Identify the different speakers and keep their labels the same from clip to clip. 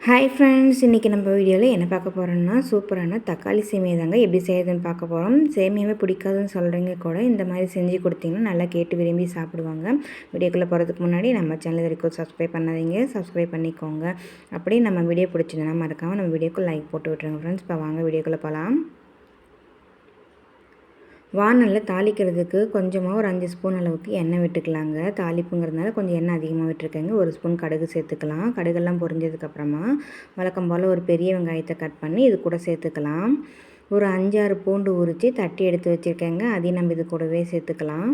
Speaker 1: Hi friends இன்றைக்கி நம்ம வீடியோவில் என்ன பார்க்க போகிறோம்னா சூப்பரான தக்காளி சேமியா தாங்க எப்படி செய்யுதுன்னு பார்க்க போகிறோம் சேமியாவே பிடிக்காதுன்னு சொல்கிறீங்க கூட இந்த மாதிரி செஞ்சு கொடுத்தீங்கன்னா நல்லா கேட்டு விரும்பி சாப்பிடுவாங்க. வீடியோக்குள்ளே போகிறதுக்கு முன்னாடி நம்ம சேனல் வரைக்கும் சப்ஸ்கிரைப் பண்ணாதீங்க. சப்ஸ்கிரைப் பண்ணிக்கோங்க. அப்படியே நம்ம வீடியோ பிடிச்சிருந்தா மறக்காமல் நம்ம வீடியோக்கு லைக் போட்டு விட்ருங்க ஃப்ரெண்ட்ஸ் இப்போ வாங்க வீடியோக்குள்ளே போகலாம் வானலில் தாளிக்கிறதுக்கு கொஞ்சமாக ஒரு அஞ்சு ஸ்பூன் அளவுக்கு எண்ணெய் விட்டுக்கலாங்க. தாளிப்புங்கிறதுனால கொஞ்சம் எண்ணெய் அதிகமாக விட்டுருக்கேங்க. ஒரு ஸ்பூன் கடுகு சேர்த்துக்கலாம். கடுகெல்லாம் பொரிஞ்சதுக்கப்புறமா வழக்கம் போல் ஒரு பெரிய வெங்காயத்தை கட் பண்ணி இது கூட சேர்த்துக்கலாம். ஒரு அஞ்சாறு பூண்டு உரித்து தட்டி எடுத்து வச்சுருக்கேங்க. அதையும் நம்ம இது கூடவே சேர்த்துக்கலாம்.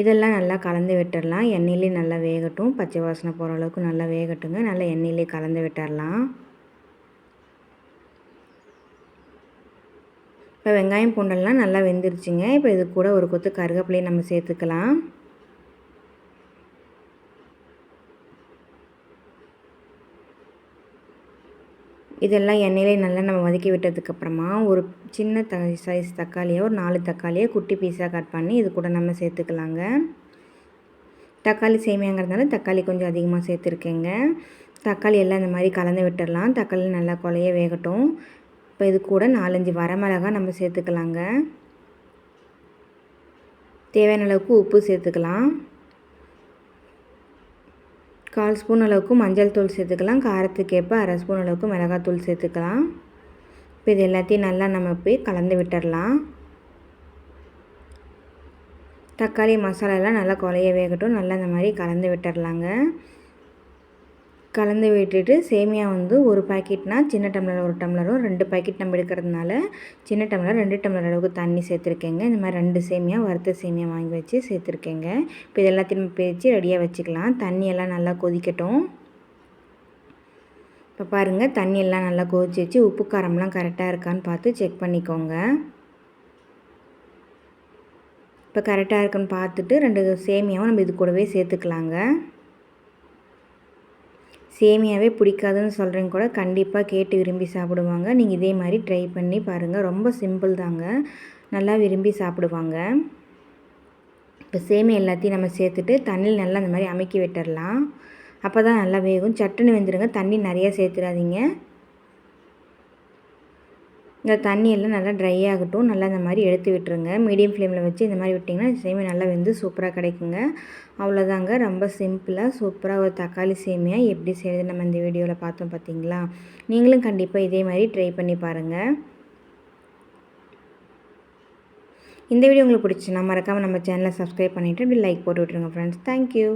Speaker 1: இதெல்லாம் நல்லா கலந்து விட்டுடலாம் எண்ணெயிலே நல்லா வேகட்டும். பச்சை வாசனை போகிற அளவுக்கு நல்லா வேகட்டுங்க. நல்லா எண்ணெயிலே கலந்து விட்டுடலாம் இப்போ வெங்காயம் பூண்டெல்லாம் நல்லா வெந்துருச்சுங்க. இப்போ இது கூட ஒரு கொத்து கருகப்பிலையை நம்ம சேர்த்துக்கலாம். இதெல்லாம் எண்ணெயிலே நல்லா நம்ம வதக்கி விட்டதுக்கப்புறமா ஒரு சின்ன த சைஸ் தக்காளியை ஒரு நாலு தக்காளியை குட்டி பீஸாக கட் பண்ணி இது கூட நம்ம சேர்த்துக்கலாங்க. தக்காளி சேமியாங்கிறதுனால தக்காளி கொஞ்சம் அதிகமாக சேர்த்துருக்கேங்க. தக்காளி எல்லாம் இந்த மாதிரி கலந்து விட்டுடலாம். தக்காளி நல்லா கொலைய வேகட்டும். இப்போ இது கூட நாலஞ்சு வரமிளகா நம்ம சேர்த்துக்கலாங்க. தேவையான அளவுக்கு உப்பு சேர்த்துக்கலாம். கால் ஸ்பூன் அளவுக்கு மஞ்சள் தூள் சேர்த்துக்கலாம். காரத்துக்கு ஏற்ப அரை ஸ்பூன் அளவுக்கு மிளகாத்தூள் சேர்த்துக்கலாம். இப்போ இது எல்லாத்தையும் நல்லா நம்ம போய் கலந்து விட்டுடலாம் தக்காளி மசாலாலாம் நல்லா குழைய வேகட்டும். நல்லா இந்த மாதிரி கலந்து விட்டுடலாங்க கலந்து விட்டுட்டு சேமியா வந்து ஒரு பாக்கெட்னால் சின்ன டம்ளர் ஒரு டம்ளரும் ரெண்டு பாக்கெட் நம்ம எடுக்கிறதுனால சின்ன டம்ளர் ரெண்டு டம்ளர் அளவுக்கு தண்ணி சேர்த்துருக்கேங்க. இந்த மாதிரி ரெண்டு சேமியா வறுத்த சேமியா வாங்கி வச்சு சேர்த்துருக்கேங்க. இப்போ இதெல்லாத்தையும் பிரித்து ரெடியாக வச்சுக்கலாம். தண்ணியெல்லாம் நல்லா கொதிக்கட்டும். இப்போ பாருங்கள் தண்ணியெல்லாம் நல்லா கொதிச்சு வச்சு உப்பு காரம்லாம் கரெக்டாக இருக்கான்னு பார்த்து செக் பண்ணிக்கோங்க. இப்போ கரெக்டாக இருக்குன்னு பார்த்துட்டு ரெண்டு சேமியாவும் நம்ம இது கூடவே சேர்த்துக்கலாங்க. சேமியாவே பிடிக்காதுன்னு சொல்கிறேங்க கூட கண்டிப்பாக கேட்டு விரும்பி சாப்பிடுவாங்க. நீங்கள் இதே மாதிரி ட்ரை பண்ணி பாருங்கள் ரொம்ப சிம்பிள் தாங்க. நல்லா விரும்பி சாப்பிடுவாங்க. இப்போ சேமியா எல்லாத்தையும் நம்ம சேர்த்துட்டு தண்ணியில் நல்லா அந்த மாதிரி அமைக்கி விட்டுடலாம் அப்போ தான் நல்லா வேகும். சட்டுன்னு வெந்துடுங்க தண்ணி நிறையா சேர்த்துடாதீங்க இந்த தண்ணியெல்லாம் நல்லா ட்ரை ஆகட்டும். நல்லா இந்த மாதிரி எடுத்து விட்டுருங்க. மீடியம் ஃப்ளேமில் வச்சு இந்த மாதிரி விட்டிங்கன்னா சேமியா நல்லா வெந்து சூப்பராக கிடைக்குங்க. அவ்வளோதாங்க. ரொம்ப சிம்பிளாக சூப்பராக ஒரு தக்காளி சேமியா எப்படி செய்யுது நம்ம இந்த வீடியோவில் பார்த்தோம் பார்த்தீங்களா? நீங்களும் கண்டிப்பாக இதே மாதிரி ட்ரை பண்ணி பாருங்கள் இந்த வீடியோ உங்களுக்கு பிடிச்சினா மறக்காமல் நம்ம சேனலை சப்ஸ்கிரைப் பண்ணிவிட்டு இப்படி லைக் போட்டு விட்ருங்க ஃப்ரெண்ட்ஸ் தேங்க்யூ